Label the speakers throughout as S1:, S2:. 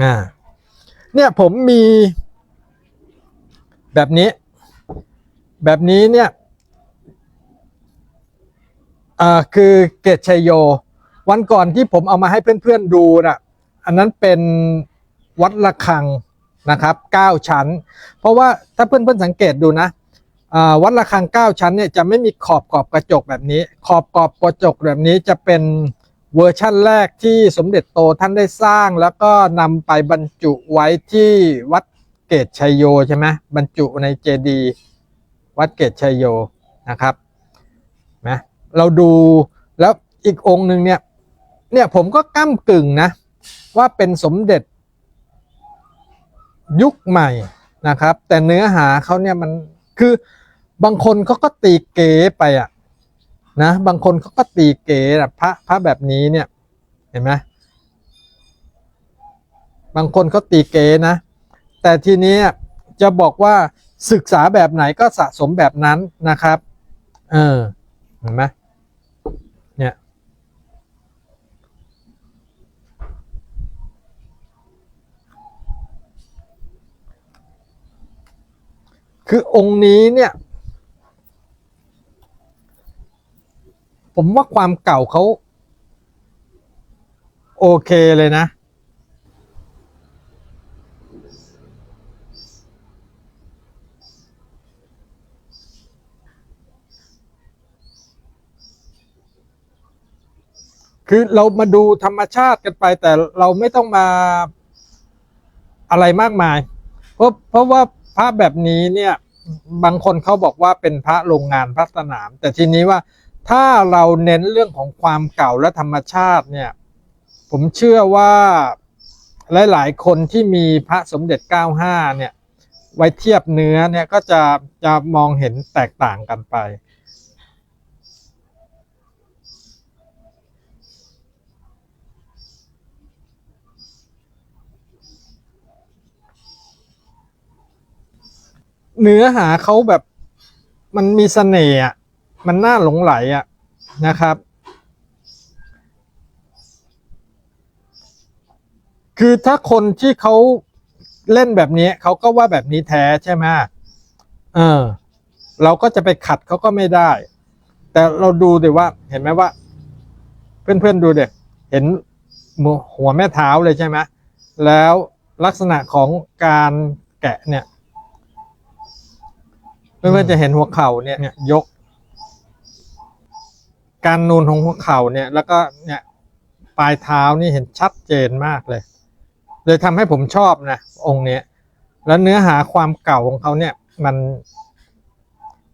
S1: อ่า เนี่ยผมมีแบบนี้ แบบนี้เนี่ยอ่าคือเกตชัยโย วันก่อนที่ผมเอามาให้เพื่อนๆดูน่ะ อันนั้นเป็นวัดระฆังนะครับเก้าชั้น เพราะว่าถ้าเพื่อนๆสังเกตดูนะวัดระฆังเก้าชั้นเนี่ยจะไม่มีขอบขอบกระจกแบบนี้ ขอบขอบกระจกแบบนี้จะเป็น เวอร์ชั่นแรกที่สมเด็จโตท่านได้สร้างแล้วก็นำไปบรรจุไว้ที่วัดเกตชัยโยใช่ไหมบรรจุในเจดีวัดเกตชัยโยนะครับนะเราดูแล้วอีกองค์หนึ่งเนี่ยเนี่ยผมก็ก้ากึ่งนะว่าเป็นสมเด็จยุคใหม่นะครับ แต่เนื้อหาเขาเนี่ยมันคือบางคนเขาก็ตีเก๋ไปอะ นะบางคนเขาก็ตีเก๋อะพระพระแบบนี้เนี่ยเห็นไหมบางคนเขาตีเก๋นะ แต่ทีนี้จะบอกว่าศึกษาแบบไหนก็สะสมแบบนั้นนะครับเออเห็นไหมเนี่ยคือองค์นี้เนี่ย ผมว่าความเก่าเขาโอเคเลยนะ คือเรามาดูธรรมชาติกันไป แต่เราไม่ต้องมาอะไรมากมาย เพราะเพราะว่าพระแบบนี้เนี่ย บางคนเขาบอกว่าเป็นพระโรงงานพระสนาม แต่ทีนี้ว่า ถ้าเราเน้นเรื่องของความเก่าและธรรมชาติเนี่ยผมเชื่อว่าหลาย ๆ คนที่มีพระสมเด็จ 95 เนี่ย ไว้เทียบเนื้อเนี่ยก็จะจะมองเห็นแตกต่างกันไป เนื้อหาเขาแบบมันมีเสน่ห์ มันน่าหลงไหลอะนะครับ คือถ้าคนที่เขาเล่นแบบนี้เขาก็ว่าแบบนี้แท้ใช่ไหมเออ เราก็จะไปขัดเขาก็ไม่ได้ แต่เราดูเดี๋ยวว่า เห็นไหมว่า เพื่อนๆดูเด็กเห็นหัวแม่เท้าเลยใช่ไหมแล้วลักษณะของการแกะเนี่ยเพื่อนๆจะเห็นหัวเข่าเนี่ยยก การนูนของหัวเข่าเนี่ยแล้วก็เนี่ยปลายเท้านี่เห็นชัดเจนมากเลย เลยทำให้ผมชอบนะองค์เนี้ยแล้วเนื้อหาความเก่าของเขาเนี่ยมัน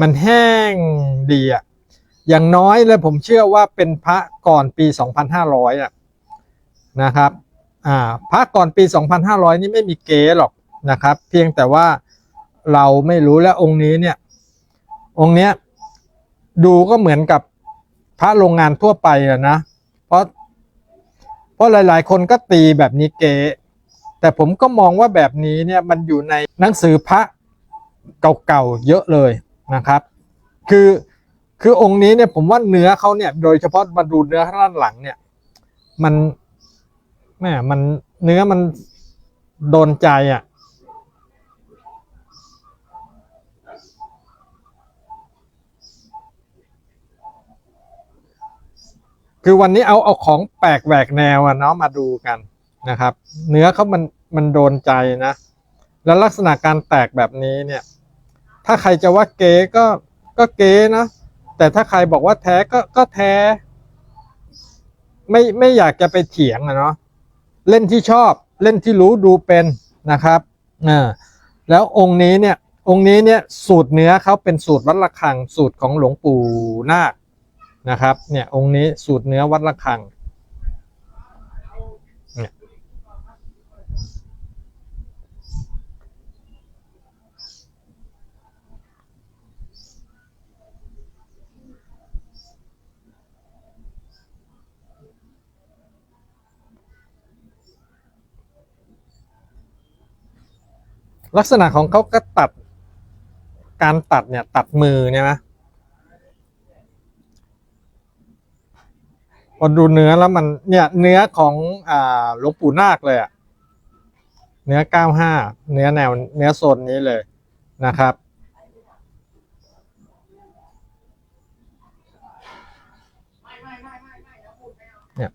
S1: มันแห้งดีอะอย่างน้อยเลยผมเชื่อว่าเป็นพระก่อนปี 2500อะนะครับอ่าพระก่อนปี 2500 นี่ไม่มีเก๋หรอกนะครับ เพียงแต่ว่าเราไม่รู้แล้วองค์นี้เนี่ยองค์เนี้ยดูก็เหมือนกับ พระโรงงานทั่วไปอะนะ เพราะ เพราะหลาย ๆ คนก็ตีแบบนี้เก๋แต่ผมก็มองว่าแบบนี้เนี่ยมันอยู่ในหนังสือพระเก่าๆเยอะเลยนะครับ คือคือองค์นี้เนี่ยผมว่าเนื้อเขาเนี่ย โดยเฉพาะมาดูเนื้อข้างด้านหลังเนี่ย มันแม่มันเนื้อมันโดนใจอะ คือวันนี้เอาเอาของแปลกแหวกแนวอะเนาะมาดูกันนะครับ เนื้อเขามันมันโดนใจนะ แล้วลักษณะการแตกแบบนี้เนี่ย ถ้าใครจะว่าเก๋ก็ก็เก๋นะ แต่ถ้าใครบอกว่าแท้ก็ก็แท้ ไม่ไม่อยากจะไปเถียงอะเนาะเล่นที่ชอบเล่นที่รู้ดูเป็นนะครับอ่าแล้วองค์นี้เนี่ยองค์นี้เนี่ยสูตรเนื้อเขาเป็นสูตรวัดระฆังสูตรของหลวงปู่นาค นะครับ เนี่ยองค์นี้สูตรเนื้อวัดระฆังเนี่ยลักษณะของเขาก็ตัดการตัดเนี่ยตัดมือเนี่ยนะ พอดูเนื้อแล้วมันเนี่ยเนื้อของอ่าหลวงปู่นาคเลยอะเนื้อ95เนื้อแนวเนื้อโซนนี้เลยนะครับ เนี่ย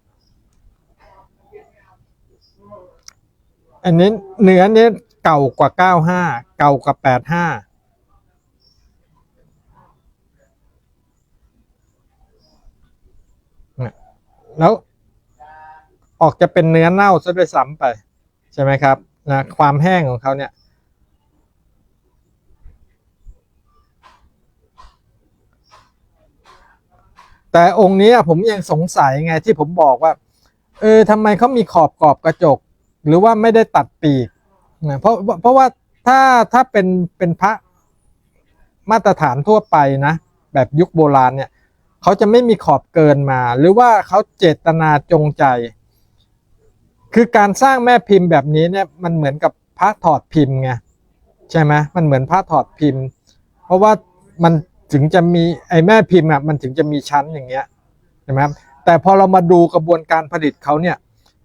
S1: อันนี้เนื้อเนี้เก่ากว่า95เก่ากว่า85เนี่ย แล้วออกจะเป็นเนื้อเน่าซะด้วยซ้ำไป ใช่ไหมครับนะความแห้งของเขาเนี่ย แต่องค์นี้ผมยังสงสัยไงที่ผมบอกว่า เออทำไมเขามีขอบกรอบกระจก หรือว่าไม่ได้ตัดปีกนะเพราะเพราะว่าถ้าถ้าเป็นเป็นพระมาตรฐานทั่วไปนะ แบบยุคโบราณเนี่ย เขาจะไม่มีขอบเกินมา หรือว่าเขาเจตนาจงใจ คือการสร้างแม่พิมพ์แบบนี้เนี่ยมันเหมือนกับพระถอดพิมพ์ไงใช่ไหมมันเหมือนพระถอดพิมพ์ เพราะว่ามันถึงจะมีไอ้แม่พิมพ์อะมันถึงจะมีชั้นอย่างเงี้ยใช่ไหมครับแต่พอเรามาดูกระบวนการผลิตเขาเนี่ย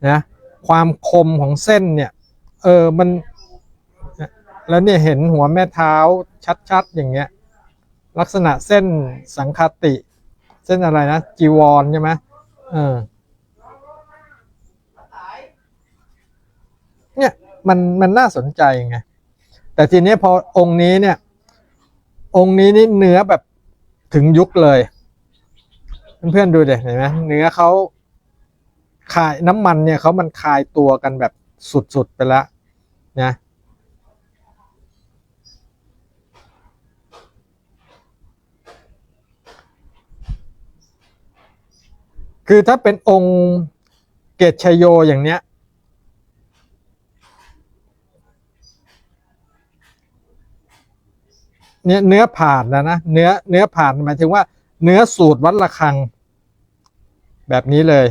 S1: นะความคมของเส้นเนี่ยเออมันแล้วเนี่ยเห็นหัวแม่เท้าชัดๆอย่างเงี้ยลักษณะเส้นสังคติ เส้นอะไรนะจีวรใช่ไหมเออเนี่ยมันมันน่าสนใจไงแต่ทีนี้พอองค์นี้เนี่ย องค์นี้นี่เนื้อแบบถึงยุคเลย เพื่อนๆดูเด็เห็นไหมเนื้อเขาคายน้ำมันเนี่ยเขามันคายตัวกันแบบสุดๆไปแล้วนะ คือถ้าเป็นองค์เกตชัยโยอย่างเนี้ย เนี่ยเนื้อผ่านนะนะเนื้อเนื้อผ่านหมายถึงว่า เนื้อสูตรวัดระฆัง แบบนี้เลย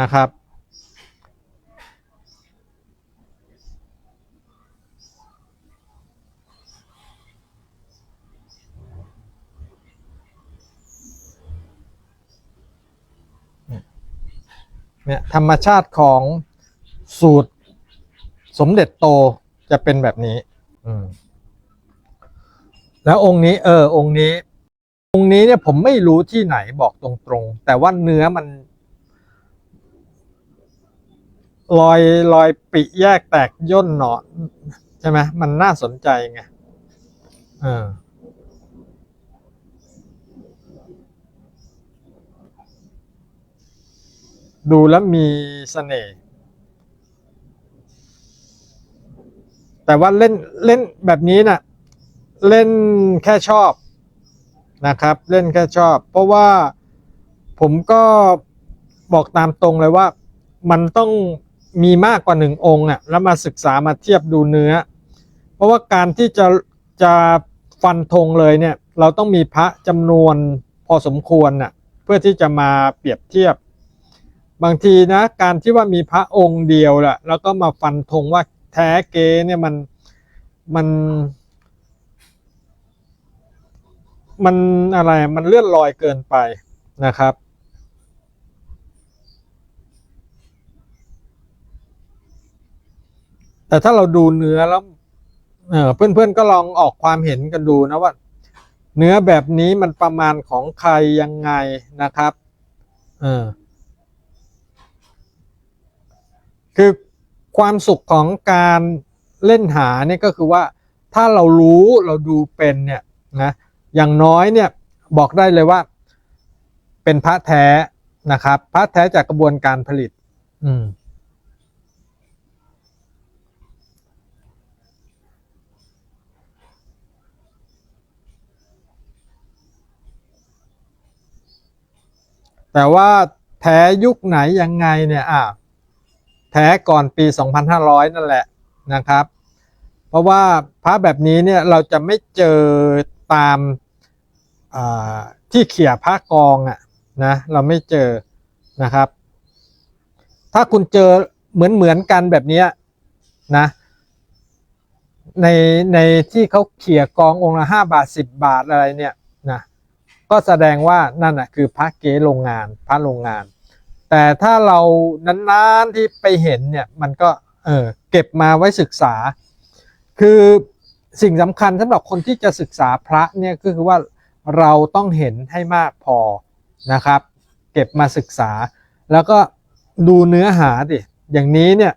S1: นะครับ เนี่ยธรรมชาติของสูตรสมเด็จโตจะเป็นแบบนี้ อืมแล้วองค์นี้ เออ องค์นี้ องค์นี้เนี่ยผมไม่รู้ที่ไหนบอกตรงๆ แต่ว่าเนื้อมันรอยรอยปิแยกแตกย่นหนอนใช่ไหมมันน่าสนใจไงเออ ดูแล้วมีเสน่ห์แต่ว่าเล่นเล่นแบบนี้น่ะเล่นแค่ชอบนะครับ เล่นแค่ชอบ เพราะว่าผมก็บอกตามตรงเลยว่า มันต้องมีมากกว่าหนึ่งองค์อะแล้วมาศึกษามาเทียบดูเนื้อ เพราะว่าการที่จะจะฟันธงเลยเนี่ย เราต้องมีพระจำนวนพอสมควรน่ะเพื่อที่จะมาเปรียบเทียบ บางทีนะการที่ว่ามีพระองค์เดียวแหละแล้วก็มาฟันธงว่าแท้เก๊เนี่ยมันมันมันอะไรมันเลื่อนลอยเกินไปนะครับ แต่ถ้าเราดูเนื้อแล้วเออเพื่อนๆก็ลองออกความเห็นกันดูนะว่า เนื้อแบบนี้มันประมาณของใครยังไงนะครับ เออ คือความสุขของการเล่นหาเนี่ยก็คือว่าถ้าเรารู้เราดูเป็นเนี่ยนะอย่างน้อยเนี่ยบอกได้เลยว่า เป็นพระแท้นะครับพระแท้จากกระบวนการผลิต อืมแต่ว่าแท้ยุคไหนยังไงเนี่ยอะ ท้ก่อนปี 2500 นั่นแหละนะครับ เพราะว่าพระแบบนี้เนี่ยเราจะไม่เจอตามาที่เขี่ยพระกองอะ่ะนะเราไม่เจอนะครับ ถ้าคุณเจอเหมือนเหมือนกันแบบนี้นะในในที่เขาเขี่ยกององค์ละห้าบาทสิบบาทอะไรเนี่ยนะก็แสดงว่านั่นน่ะคือพระเก๊โรงงานพระโรงงาน แต่ถ้าเรานานๆที่ไปเห็นเนี่ยมันก็เออเก็บมาไว้ศึกษา คือสิ่งสำคัญสำหรับคนที่จะศึกษาพระเนี่ยก็คือว่าเราต้องเห็นให้มากพอนะครับ เก็บมาศึกษา แล้วก็ดูเนื้อหาดิอย่างนี้เนี่ย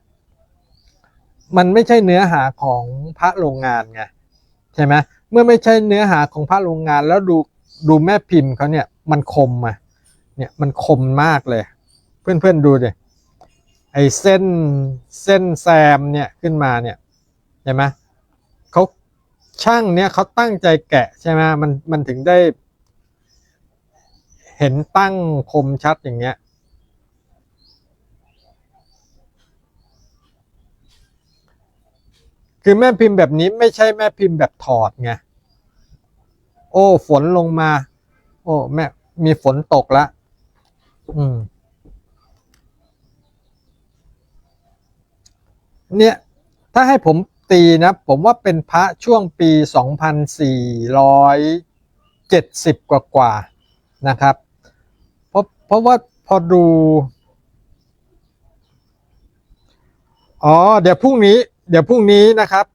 S1: มันไม่ใช่เนื้อหาของพระโรงงานไงใช่ไหมเมื่อไม่ใช่เนื้อหาของพระโรงงานแล้วดูดูแม่พิมพ์เขาเนี่ยมันคมอะเนี่ยมันคมมากเลย เพื่อนๆดูดิไอเส้นเส้นแซมเนี่ยขึ้นมาเนี่ยใช่ไหมเขาช่างเนี่ยเขาตั้งใจแกะใช่ไหมมันมันถึงได้ เห็นตั้งคมชัดอย่างเงี้ยคือแม่พิมพ์แบบนี้ไม่ใช่แม่พิมพ์แบบถอดไงโอ้ ฝนลงมา โอ้ แม่มีฝนตกแล้วอืม เนี่ย ถ้าให้ผมตีนะ ผมว่าเป็นพระช่วงปี 2470 กว่ากว่านะครับ เพราะเพราะว่าพอดู อ๋อ เดี๋ยวพรุ่งนี้ เดี๋ยวพรุ่งนี้นะครับ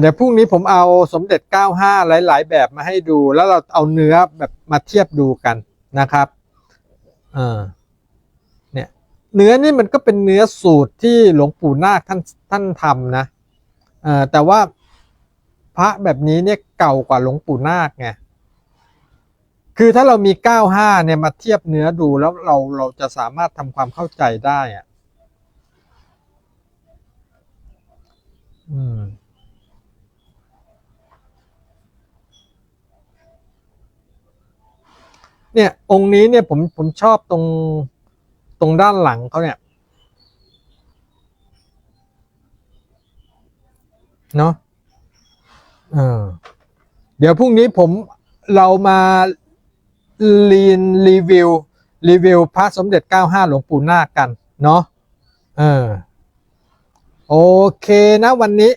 S1: เดี๋ยวพรุ่งนี้ผมเอาสมเด็จ 95 หลาย ๆ แบบมาให้ดู แล้วเราเอาเนื้อแบบมาเทียบดูกันนะครับเออ เนื้อนี่มันก็เป็นเนื้อสูตรที่หลวงปู่นาคท่านท่านทำนะเออแต่ว่าพระแบบนี้เนี่ยเก่ากว่าหลวงปู่นาคไงคือถ้าเรามี 95 เนี่ยมาเทียบเนื้อดูแล้วเราเราจะสามารถทำความเข้าใจได้อะอืมเนี่ยองค์นี้เนี่ยผมผมชอบตรง ตรงด้านหลังเขาเนี่ยเนาะเออเดี๋ยวพรุ่งนี้ผมเรามารีนรีวิวรีวิวพระสมเด็จ 95 หลวงปู่นาคกัน เนาะเออโอเคนะวันนี้